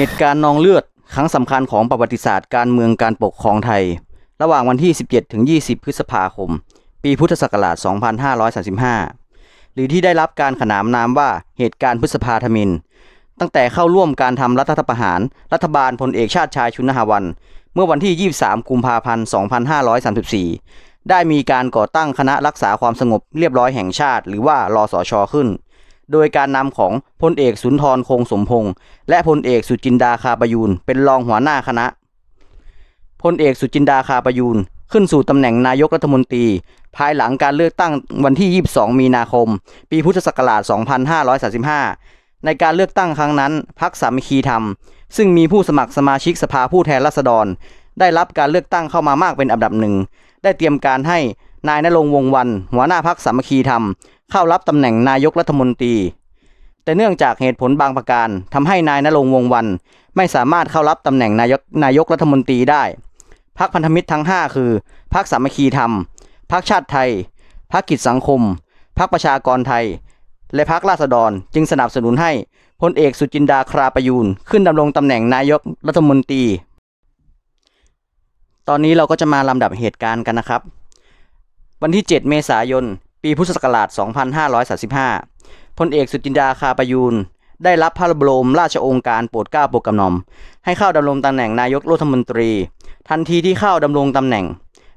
เหตุการณ์นองเลือดครั้งสำคัญของประวัติศาสตร์การเมืองการปกครองไทย ระหว่างวันที่ 17 ถึง 20 พฤษภาคม ปีพุทธศักราช 2535 หรือที่ได้รับการขนานนามว่าเหตุการณ์พฤษภาธมิน ตั้งแต่เข้าร่วมการทำรัฐประหาร รัฐบาลพลเอกชาติชายชุนหวัน เมื่อวันที่ 23 กุมภาพันธ์ 2534 ได้มีการก่อตั้งคณะรักษาความสงบเรียบร้อยแห่งชาติ หรือว่ารอสชขึ้น โดยการนำของพลเอกสุนทรคงสมพงษ์และพลเอกสุจินดาคาประยูนเป็นรองหัวหน้าคณะพลเอกสุจินดาคาประยูนขึ้นสู่ตำแหน่งนายกรัฐมนตรี ภายหลังการเลือกตั้งวันที่ 22 มีนาคม ปีพุทธศักราช 2535 ในการเลือกตั้งครั้งนั้นพรรคสามัคคีธรรม ซึ่งมีผู้สมัครสมาชิกสภาผู้แทนราษฎร ได้รับการเลือกตั้งเข้ามามากเป็นอันดับหนึ่ง ได้เตรียมการให้นายนรงค์วงศ์วัน หัวหน้าพรรคสามัคคีธรรม เข้ารับตำแหน่งนายกรัฐมนตรี แต่เนื่องจากเหตุผลบางประการทำให้นายนรงค์วงวัน ไม่สามารถเข้ารับตำแหน่งนายกนายกรัฐมนตรีได้พรรคพันธมิตรทั้ง 5 คือพรรคสามัคคีธรรมพรรคชาติไทยพรรคกิจสังคมพรรคประชากรไทย และพรรคราษฎรจึงสนับสนุนให้พลเอกสุจินดาคราประยูนขึ้นดำรงตำแหน่งนายกรัฐมนตรี ตอนนี้เราก็จะมาลำดับเหตุการณ์กันนะครับ วันที่ 7 เมษายน ปีพุทธศักราช 2535 พลเอกสุจินดาคาประยูนได้รับพระบรมราชโองการโปรดเกล้าโปรดกระหม่อม ให้เข้าดำรงตำแหน่งนายกรัฐมนตรี ทันทีที่เข้าดำรงตำแหน่ง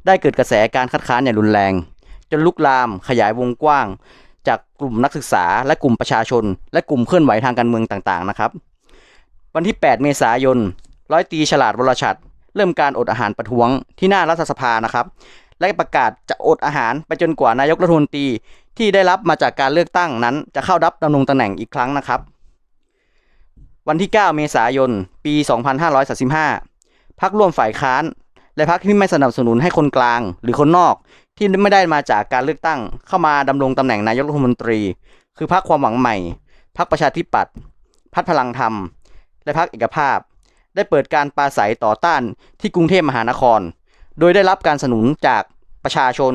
ได้เกิดกระแสการคัดค้านอย่างรุนแรง จนลุกลามขยายวงกว้าง จากกลุ่มนักศึกษา และกลุ่มประชาชน และกลุ่มเคลื่อนไหวทางการเมืองต่างๆนะครับ วันที่ 8 เมษายนร้อยตีฉลาดวรชัดเริ่มการอดอาหารประท้วงที่หน้ารัฐสภานะครับ และประกาศจะอดอาหารไปจนกว่านายกรัฐมนตรีที่ได้รับมาจากการเลือกตั้งนั้น จะเข้ารับดำรงตำแหน่งอีกครั้งนะครับ วันที่ 9 เมษายน ปี 2535พักร่วมฝ่ายค้าน และพักที่ไม่สนับสนุนให้คนกลาง หรือคนนอกที่ไม่ได้มาจากการเลือกตั้ง เข้ามาดำรงตำแหน่งนายกรัฐมนตรี คือพักความหวังใหม่พักประชาธิปัตย์พักพลังธรรม และพักเอกภาพ ได้เปิดการปราศัยต่อต้านที่กรุงเทพมหานคร โดยได้รับการสนุนจากประชาชน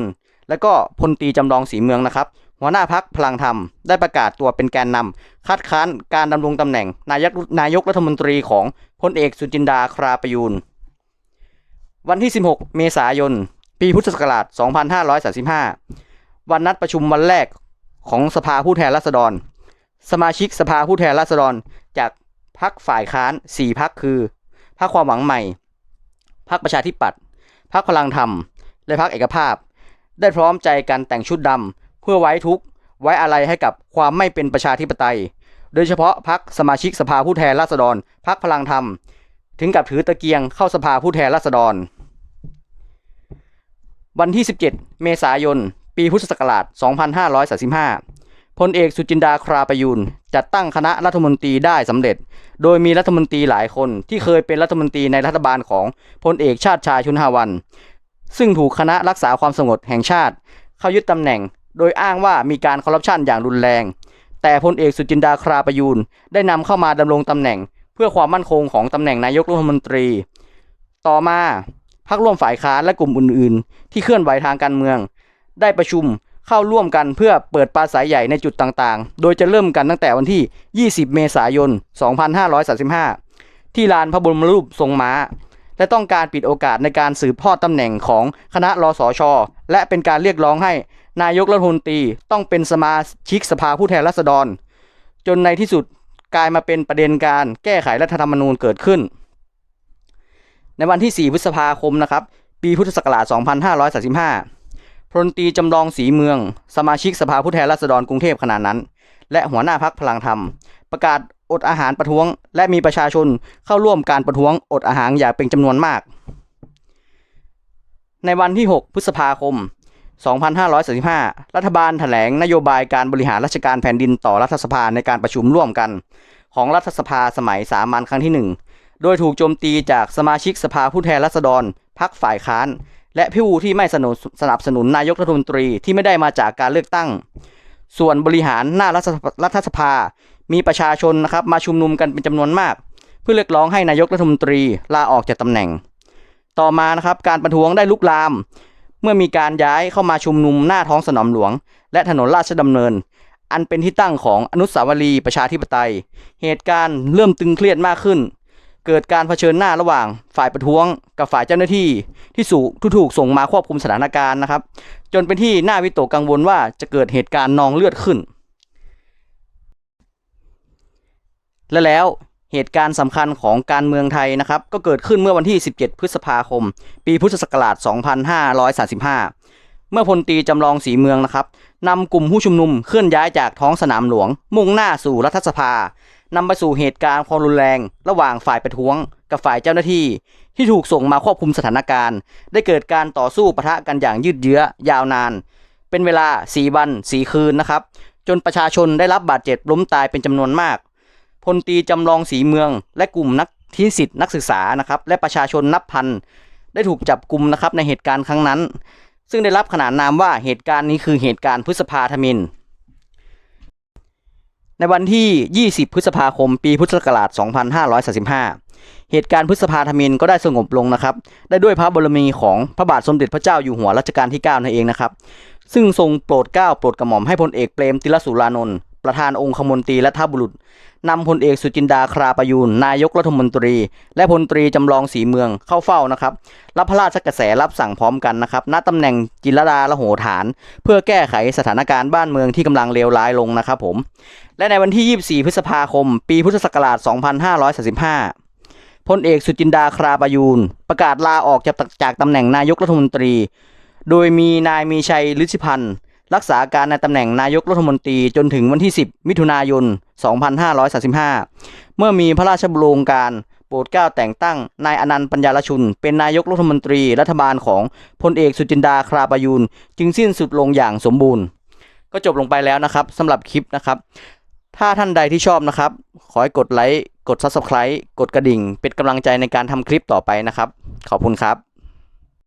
และก็พลตีจำลองสีเมืองนะครับ หัวหน้าพักพลังธรรม ได้ประกาศตัวเป็นแกนนำคัดค้านการดำรงตำแหน่ง นายกนายกรัฐมนตรีของพลเอกสุจินดาคราประยูนวันที่ 16 เมษายน ปีพุทธศักราช 2535 วันนัดประชุมวันแรกของสภาผู้แทนราษฎร สมาชิกสภาผู้แทนราษฎร จากพรรคฝ่ายค้าน 4พรรคคือพรรคความหวังใหม่ พรรคประชาธิปัตย์ พรรคพลังธรรม และพรรคเอกภาพ ได้พร้อมใจกันแต่งชุดดำเพื่อไว้ทุกข์ไว้อะไรให้กับความไม่เป็นประชาธิปไตย โดยเฉพาะพรรคสมาชิกสภาผู้แทนราษฎรพรรคพลังธรรม ถึงกับถือตะเกียงเข้าสภาผู้แทนราษฎร วันที่ 17 เมษายน ปีพุทธศักราช 2535 พลเอกสุจินดาคราประยูนจัดตั้งคณะรัฐมนตรีได้สำเร็จ โดยมีรัฐมนตรีหลายคนที่เคยเป็นรัฐมนตรีในรัฐบาลของพลเอกชาติชายชุนหาวัน ซึ่งถูกคณะรักษาความสงบแห่งชาติ เข้ายึดตำแหน่ง โดยอ้างว่ามีการคอร์รัปชันอย่างรุนแรง แต่พลเอกสุจินดาคราประยูนได้นำเข้ามาดำรงตำแหน่ง เพื่อความมั่นคงของตำแหน่งนายกรัฐมนตรี ต่อมาพรรคร่วมฝ่ายค้านและกลุ่มอื่น ๆ ที่เคลื่อนไหวทางการเมือง ได้ประชุม เข้าร่วมกันเพื่อเปิดปราศัยใหญ่ในจุดต่างๆ โดยจะเริ่มกันตั้งแต่วันที่ 20 เมษายน 2535 ที่ลานพระบรมรูปทรงม้า และต้องการปิดโอกาสในการสืบทอดตำแหน่งของคณะรสชและเป็นการเรียกร้องให้นายกรัฐมนตรีต้องเป็นสมาชิกสภาผู้แทนราษฎร จนในที่สุดกลายมาเป็นประเด็นการแก้ไขรัฐธรรมนูญเกิดขึ้น ในวันที่ 4 พฤษภาคมนะครับ ปีพุทธศักราช 2535 พลตรีจำลองสีเมือง สมาชิกสภาผู้แทนราษฎรกรุงเทพขณะนั้น และหัวหน้าพักพลังธรรม ประกาศอดอาหารประท้วง และมีประชาชนเข้าร่วมการประท้วงอดอาหารอย่างเป็นจำนวนมาก ในวันที่ 6 พฤษภาคม 2535 รัฐบาลแถลงนโยบายการบริหารราชการแผ่นดินต่อรัฐสภาในการประชุมร่วมกัน ของรัฐสภาสมัยสามัญครั้งที่ 1 โดยถูกโจมตีจากสมาชิกสภาผู้แทนราษฎรพรรคฝ่ายค้าน และผู้ที่ไม่สนับสนับสนุนนายกรัฐมนตรีที่ไม่ได้มาจากการเลือกตั้ง ส่วนบริหารหน้ารัฐสภารัฐสภา มีประชาชนนะครับมาชุมนุมกันเป็นจำนวนมาก เพื่อเรียกร้องให้นายกรัฐมนตรีลาออกจากตำแหน่ง ต่อมานะครับการประท้วงได้ลุกลาม เมื่อมีการย้ายเข้ามาชุมนุมหน้าท้องสนามหลวง และถนนราชดำเนิน อันเป็นที่ตั้งของอนุสาวรีย์ประชาธิปไตย เหตุการณ์เริ่มตึงเครียดมากขึ้น เกิดการเผชิญหน้าระหว่างฝ่ายประท้วงกับฝ่ายเจ้าหน้าที่ที่สูที่ถูกส่งมาควบคุมสถานการณ์นะครับ จนเป็นที่น่าวิตกกังวลว่าจะเกิดเหตุการณ์นองเลือดขึ้น และแล้วเหตุการณ์สำคัญของการเมืองไทยนะครับ ก็เกิดขึ้นเมื่อวันที่ 17 พฤษภาคม ปีพุทธศักราช 2535 เมื่อพลตีจำลองสีเมืองนะครับนำกลุ่มผู้ชุมนุมเคลื่อนย้ายจากท้องสนามหลวง มุ่งหน้าสู่รัฐสภา นำไปสู่เหตุการณ์ความรุนแรง ระหว่างฝ่ายประท้วง กับฝ่ายเจ้าหน้าที่ ที่ถูกส่งมาควบคุมสถานการณ์ ได้เกิดการต่อสู้ปะทะกันอย่างยืดเยื้อยาวนาน เป็นเวลา4วัน4คืนนะครับ จนประชาชนได้รับบาดเจ็บล้มตายเป็นจำนวนมากพลตีจำลองสีเมือง และกลุ่มนักทีสิทธินักศึกษานะครับและประชาชนนับพันได้ถูกจับกลุ่มนะครับในเหตุการณ์ครั้งนั้น ซึ่งได้รับขนานนามว่าเหตุการณ์นี้คือเหตุการณ์พฤษภาธมิน ในวันที่ 20 พฤษภาคม ปีพุทธศักราช 2535 เหตุการณ์พฤษภาธมินก็ได้สงบลงนะครับ ได้ด้วยพระบรมีของพระบาทสมเด็จพระเจ้าอยู่หัวรัชกาลที่ 9 นั่นเองนะครับ ซึ่งทรงโปรดเกล้าโปรดกระหม่อมให้พลเอกเปรมติลสุรานนท์ ประธานองคมนตรีและท่าบุรุษนำพลเอกสุจินดาคราประยูนนายกรัฐมนตรี และพลตรีจำลองสีเมืองเข้าเฝ้านะครับ รับพระราชกระแสรับสั่งพร้อมกันนะครับณตำแหน่งจิรดาละโหฐาน เพื่อแก้ไขสถานการณ์บ้านเมืองที่กำลังเลวร้ายลงนะครับผม และในวันที่ 24 พฤษภาคม ปีพุทธศักราช 2535พลเอกสุจินดาคราประยูนประกาศลาออกจากจากตำแหน่งนายกรัฐมนตรี โดยมีนายมีชัยฤทธิพันธ์ รักษาการในตำแหน่งนายกรัฐมนตรีจนถึงวันที่ 10 มิถุนายน 2535 เมื่อมีพระราชบุโรงการโปรดเกล้าแต่งตั้งนายอนันต์ปัญญารชุน เป็นนายกรัฐมนตรีรัฐบาลของพลเอกสุจินดาคราประยูนจึงสิ้นสุดลงอย่างสมบูรณ์ ก็จบลงไปแล้วนะครับสำหรับคลิปนะครับ ถ้าท่านใดที่ชอบนะครับ ขอให้กดไลค์กด Subscribe กดกระดิ่ง เป็นกำลังใจในการทำคลิปต่อไปนะครับ ขอบคุณครับ